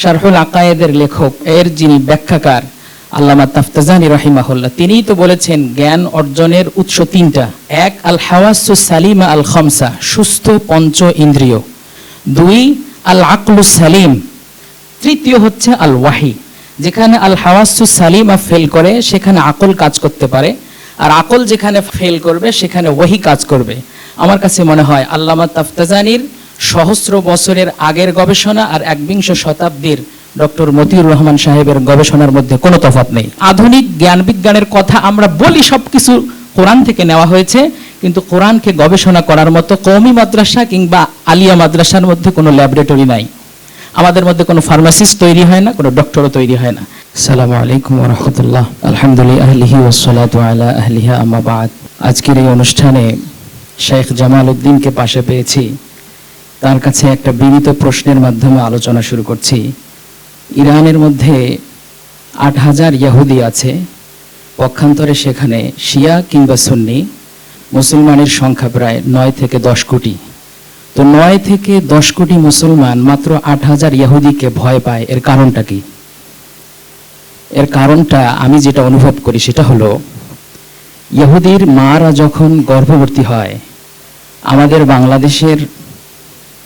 শারহুল আকায়েদের লেখক, এর যিনি ব্যাখ্যাকার, আল্লামা তাফতাজানি রাহিমাহুল্লাহ, তিনিই তো বলেছেন, জ্ঞান অর্জনের উৎস তিনটা। এক আল হাওয়াসু সালিমা আল খমসা সুস্থ পঞ্চ ইন্দ্রিয়। দুই আল আকলু সালিম। তৃতীয় হচ্ছে আল ওয়াহি যেখানে আল হাওয়াসু সালিমা ফেল করে, সেখানে আকল কাজ করতে পারে। আর আকল যেখানে ফেল করবে, সেখানে ওয়াহি কাজ করবে। আমার কাছে মনে হয়, আল্লামা তাফতাজানির সহস্র বছরের আগের গবেষণা আর একবিংশ শতাব্দীর ডক্টর মতিউর রহমান সাহেবের গবেষণার মধ্যে কোনো তফাৎ নেই। আধুনিক জ্ঞান বিজ্ঞানের কথা আমরা বলি সবকিছু কোরআন থেকে নেওয়া হয়েছে, কিন্তু কোরআনকে গবেষণা করার মতো কৌমি মাদ্রাসা কিংবা আলিয়া মাদ্রাসার মধ্যে কোনো ল্যাবরেটরি নাই। আমাদের মধ্যে কোনো ফার্মাসিস্ট তৈরি হয় না, কোনো ডক্টরও তৈরি হয় না। সালামু আলাইকুম রহমতুল্লাহ। আলহামদুলিল্লাহ, আহলিহি ওসালাত আলা আহলিহা আম্মা বাদ। আজকের এই অনুষ্ঠানে শেখ জামাল উদ্দিনকে পাশে পেয়েছি। তার কাছে একটা বিনীত প্রশ্নের মাধ্যমে আলোচনা শুরু করছি। ইরানের মধ্যে আট হাজার ইয়াহুদি আছে। পক্ষান্তরে সেখানে শিয়া কিংবা সুন্নি। মুসলমানের সংখ্যা প্রায় নয় থেকে দশ কোটি। তো নয় থেকে দশ কোটি মুসলমান মাত্র আট হাজার ইয়াহুদিকে ভয় পায়। এর কারণটা কি? এর কারণটা আমি যেটা অনুভব করি সেটা হলো, ইহুদির মারা যখন গর্ভবতী হয়, আমাদের বাংলাদেশের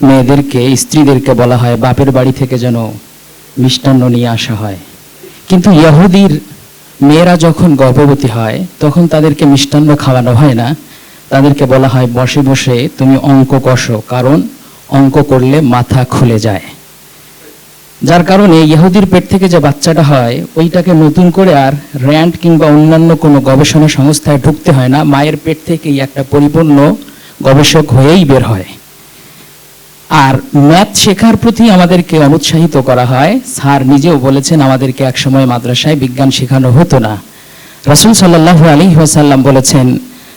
মেয়েদেরকে, স্ত্রীদেরকে বলা হয়, বাপের বাড়ি থেকে যেন মিষ্টান্ন নিয়ে আসা হয়। কিন্তু ইহুদির মেয়েরা যখন গর্ভবতী হয়, তখন তাদেরকে মিষ্টান্ন খাওয়ানো হয় না। তাদেরকে বলা হয়, বসে বসে, তুমি অঙ্ক কষো। কারণ অঙ্ক করলে মাথা খুলে যায়। যার কারণে ইহুদির পেট থেকে যে বাচ্চাটা হয়, ওইটাকে নতুন করে আর র্যান্ড কিংবা অন্যান্য কোনো গবেষণা সংস্থায় ঢুকতে হয় না। মায়ের পেট থেকেই একটা পরিপূর্ণ গবেষক হয়েই বের হয়। আর ম্যাথ শেখার প্রতি আমাদেরকে অনুৎসাহিত করা হয়। স্যার নিজেও বলেছেন আমাদেরকে একসময় মাদ্রাসায় বিজ্ঞান শেখানো হতো না। রাসূল সাল্লাল্লাহু আলাইহি ওয়াসাল্লাম বলেছেন,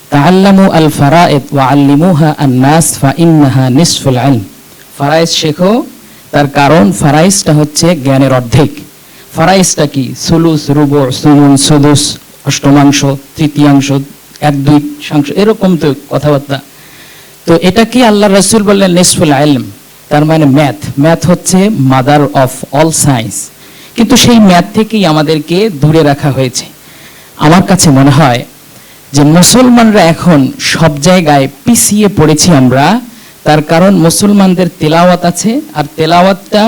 তাআল্লামু আল ফারায়েদ ওয়া আল্লিমুহা আন-নাস ফা ইন্নাহা নিসফুল ইলম ফারায়েজ শেখো, তার কারণ ফারাইজটা হচ্ছে জ্ঞানের অর্ধেক। ফারাইজটা কি? সুলুস, রুবু সুমুন সুদুস, অষ্টমাংশ, তৃতীয়াংশ, এক দুই শাংশ এরকম তো কথাবার্তা। তো এটা কি আল্লাহ রসুল বললেন, নিসফুল আলম তার মানে ম্যাথ। ম্যাথ হচ্ছে মাদার অফ অল সায়েন্স কিন্তু সেই ম্যাথ থেকেই আমাদেরকে দূরে রাখা হয়েছে। আমার কাছে মনে হয় যে মুসলমানরা এখন সব জায়গায় পিছিয়ে পড়েছি আমরা। তার কারণ মুসলমানদের তেলাওয়াত আছে, আর তেলাওয়াতটা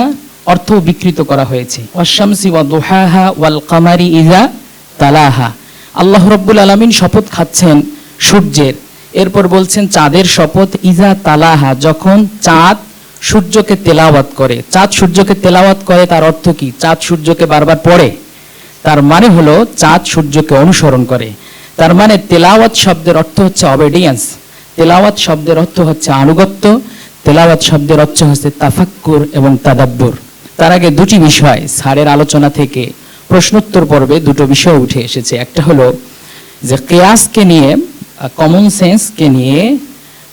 অর্থ বিকৃত করা হয়েছে। অশামসি ওয়া দুহাহা ওয়াল কামারি ইজা তালাহা। আল্লাহ রব্বুল আলামিন শপথ খাচ্ছেন সূর্যের। এরপর বলছেন, চাঁদের শপথ, ইজা তালাহা, যখন চাঁদ সূর্যকে তেলাওয়াত করে। চাঁদ সূর্যকে তেলাওয়াত করে তার অর্থ কি? চাঁদ সূর্যকে বারবার পড়ে। তার মানে হলো, চাঁদ সূর্যকে অনুসরণ করে। তার মানে তেলাওয়াত শব্দের অর্থ হচ্ছে অবেডিয়েন্স তেলাওয়াত শব্দের অর্থ হচ্ছে আনুগত্য। তেলাওয়াত শব্দের অর্থ হচ্ছে তাফাক্কুর এবং তাদাব্বুর। তার আগে দুটি বিষয় স্যারের আলোচনা থেকে প্রশ্নোত্তর পর্বে দুটো বিষয় উঠে এসেছে। একটা হলো যে, কেয়াসকে নিয়ে কমন সেন্সকে নিয়ে,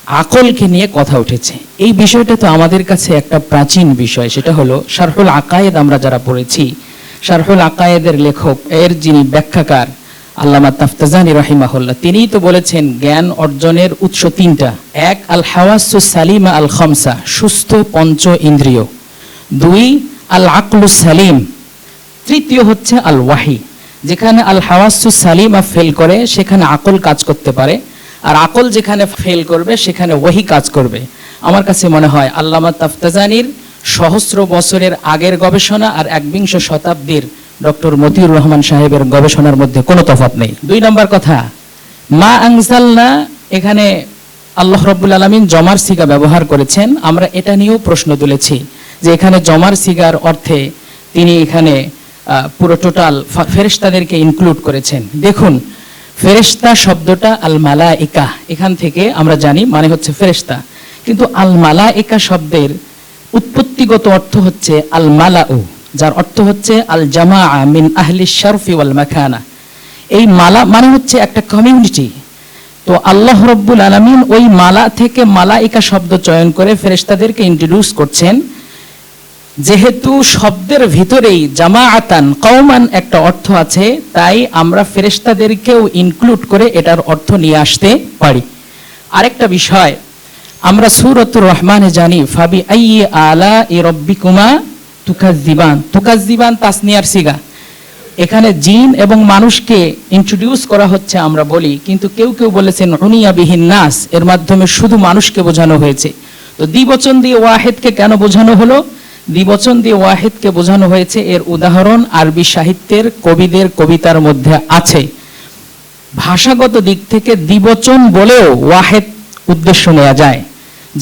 আকলকে নিয়ে কথা উঠেছে। এই বিষয়টা তো আমাদের কাছে একটা প্রাচীন বিষয়, সেটা হলো শারহুল আকায়েদ আমরা যারা পড়েছি, শারহুল আকায়েদের লেখক এর যিনি ব্যাখ্যাকার, আল্লামা তাফতাজানি রাহিমাহুল্লাহ, তিনিই তো বলেছেন, জ্ঞান অর্জনের উৎস তিনটা। এক আল হাওয়াসু সালিমা আল খমসা সুস্থ পঞ্চ ইন্দ্রিয়। দুই আল আকলু সালিম। তৃতীয় হচ্ছে আল ওয়াহি যেখানে আল হাওয়াসু সালিমা ফেল করে, সেখানে আকল কাজ করতে পারে। আর আকল যেখানে ফেল করবে, সেখানে ওহি কাজ করবে। আমার কাছে মনে হয় আল্লামা তাফতাজানির সহস্র বছরের আগের গবেষণা আর একবিংশ শতাব্দীর ডক্টর মতিউর রহমান সাহেবের গবেষণার মধ্যে কোনো তফাৎ নেই। দুই নম্বর কথা, মা আনসালনা এখানে আল্লাহ রব্বুল আলমিন জমার সিগা ব্যবহার করেছেন। আমরা এটা নিয়েও প্রশ্ন তুলেছি যে এখানে জমার সিগার অর্থে তিনি এখানে পুরো টোটাল ফেরেশতাদেরকে ইনক্লুড করেছেন। দেখুন, ফেরেশতা শব্দটা আল মালা একা এখান থেকে আমরা জানি মানে হচ্ছে ফেরেশতা। কিন্তু আল মালা একা শব্দের উৎপত্তিগত অর্থ হচ্ছে আল মালাউ যার অর্থ হচ্ছে আল জামা মিন আহলি শরফি ওয়াল মাখানা এই মালা মানে হচ্ছে একটা কমিউনিটি তো আল্লাহ রব্বুল আলমিন ওই মালা থেকে মালাইকা শব্দ চয়ন করে ফেরেশতাদেরকে ইন্ট্রোডিউস করছেন। যেহেতু শব্দের ভিতরেই জামাআতান, কওমান একটা অর্থ আছে, তাই আমরা ফেরেশতাদেরকেও ইনক্লুড করে এটার অর্থ নিয়ে আসতে পারি। আরেকটা বিষয়, আমরা সূরাতুর রহমানে জানি, ফাবি আইয়ি আলা ই রব্বিকুমা তুকাজিবান তুকাজিবান তাসনিয়ার সিগা। এখানে জিন এবং মানুষকে ইন্ট্রোডিউস করা হচ্ছে আমরা বলি, কিন্তু কেউ কেউ বলেছেন অনিয়াবিহীন নাস, এর মাধ্যমে শুধু মানুষকে বোঝানো হয়েছে। তো দ্বিবচন দিয়ে ওয়াহেদকে কেন বোঝানো হলো? দ্বিবচন দিয়ে ওয়াহেদকে বোঝানো হয়েছে এর উদাহরণ আরবি সাহিত্যের কবিদের কবিতার মধ্যে আছে। ভাষাগত দিক থেকে দ্বিবচন বলেও ওয়াহেদ উদ্দেশ্য নেওয়া যায়।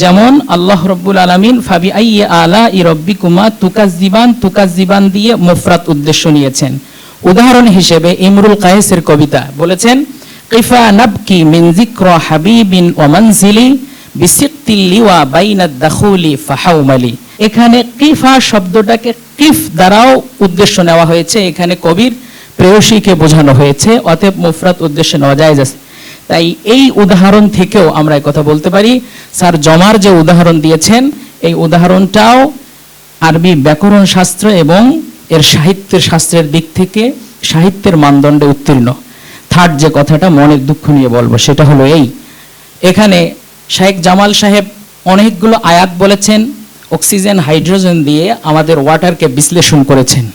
যেমন, আল্লাহ রব্বুল আলমিন ফাবি আই আলা ই রব্বিকুমা তুকাজিবান তুকাজিবান দিয়ে মুফরাত উদ্দেশ্য নিয়েছেন। উদাহরণ হিসেবে ইমরুল কায়েসের কবিতা বলেছেন, কিফা নাবকি মিন যিকর হাবিবিন ওয়া মানজিলি বিসিকতিল লিওয়া বাইনাদ দাখুলি ফাহাউমালি এখানে কিফা শব্দটাকে কিফ দ্বারাও উদ্দেশ্য নেওয়া হয়েছে। এখানে কবির প্রেয়সীকে বোঝানো হয়েছে। অতএব মুফরাত উদ্দেশ্য নেওয়া যায় যাচ্ছে তাই এই উদাহরণ থেকেও আমরা কথা বলতে পারি। স্যার জমার যে উদাহরণ দিয়েছেন, এই উদাহরণটাও আরবি ব্যাকরণ শাস্ত্র এবং এর সাহিত্যের শাস্ত্রের দিক থেকে সাহিত্যের মানদণ্ডে উত্তীর্ণ। থার্ড যে কথাটা মনের দুঃখ নিয়ে বলব, সেটা হলো এই। এখানে শাহেক জামাল সাহেব অনেকগুলো আয়াত বলেছেন। অক্সিজেন, হাইড্রোজেন দিয়ে আমাদের ওয়াটারকে বিশ্লেষণ করেছেন।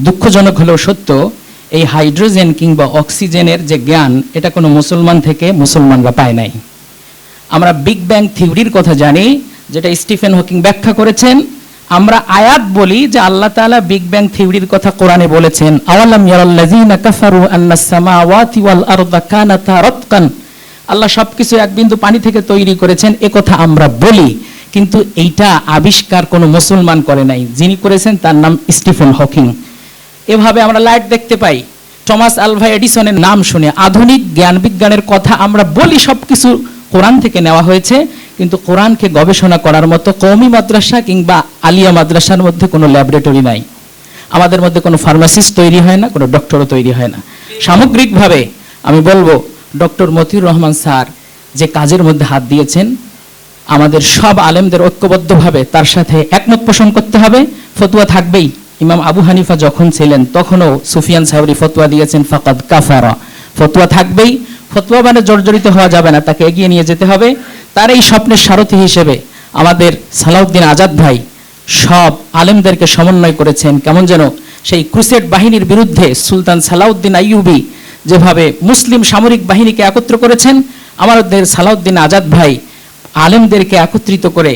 দুঃখজনক হলেও সত্য, এই হাইড্রোজেন কিংবা অক্সিজেনের যে জ্ঞান, এটা কোনো মুসলমান থেকে মুসলমানরা পায় নাই। আমরা বিগ ব্যাং থিওরির কথা জানি, যেটা স্টিফেন হকিং ব্যাখ্যা করেছেন। আমরা আয়াত বলি যে আল্লাহ তাআলা বিগ ব্যাং থিওরির কথা কোরআনে বলেছেন, আওয়ালাম ইয়ারাল্লাযীনা কাফারু আন্নাস সামাওয়াতি ওয়াল আরদা কানাতা রাতকান আল্লাহ সবকিছু এক বিন্দু পানি থেকে তৈরি করেছেন, এ কথা আমরা বলি। কিন্তু এইটা আবিষ্কার কোনো মুসলমান করে নাই। যিনি করেছেন তার নাম স্টিফেন হকিং। এভাবে আমরা লাইট দেখতে পাই। টমাস আলভা এডিসনের নাম শুনে আধুনিক জ্ঞান বিজ্ঞানের কথা আমরা বলি সবকিছু কোরআন থেকে নেওয়া হয়েছে, কিন্তু কোরআনকে গবেষণা করার মতো কওমি মাদ্রাসা কিংবা আলিয়া মাদ্রাসার মধ্যে কোনো ল্যাবরেটরি নাই। আমাদের মধ্যে কোনো ফার্মাসিস্ট তৈরি হয় না, কোনো ডক্টরও তৈরি হয় না। সামগ্রিকভাবে আমি বলব, ডক্টর মতিউর রহমান স্যার যে কাজের মধ্যে হাত দিয়েছেন আমাদের সব আলেমদের ঐক্যবদ্ধভাবে তার সাথে একমত পোষণ করতে হবে। ফতুয়া থাকবেই। ইমাম আবু হানিফা যখন ছিলেন, তখনও সুফিয়ান সাহেবরি ফতুয়া দিয়েছেন, ফাকাদ কাফারা। ফতুয়া থাকবেই। ফতুয়া মানে জর্জরিত হওয়া যাবে না, তাকে এগিয়ে নিয়ে যেতে হবে। তার এই স্বপ্নের সারথি হিসেবে আমাদের সালাউদ্দিন আজাদ ভাই সব আলেমদেরকে সমন্বয় করেছেন। কেমন যেন সেই ক্রুসেড বাহিনীর বিরুদ্ধে সুলতান সালাউদ্দিন আইয়ুবি যেভাবে মুসলিম সামরিক বাহিনীকে একত্র করেছেন, আমাদের সালাউদ্দিন আজাদ ভাই আলেমদেরকে একত্রিত করে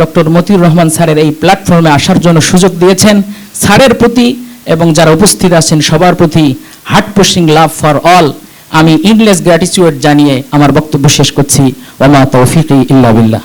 ডক্টর মতিউর রহমান স্যারের এই প্ল্যাটফর্মে আসার জন্য সুযোগ দিয়েছেন। স্যারের প্রতি এবং যারা উপস্থিত আছেন সবার প্রতি heart pushing love for all আমি ইনলেস গ্র্যাটিটিউড জানিয়ে আমার বক্তব্য শেষ করছি। ওমা তৌফিক ইল্লা বিল্লাহ।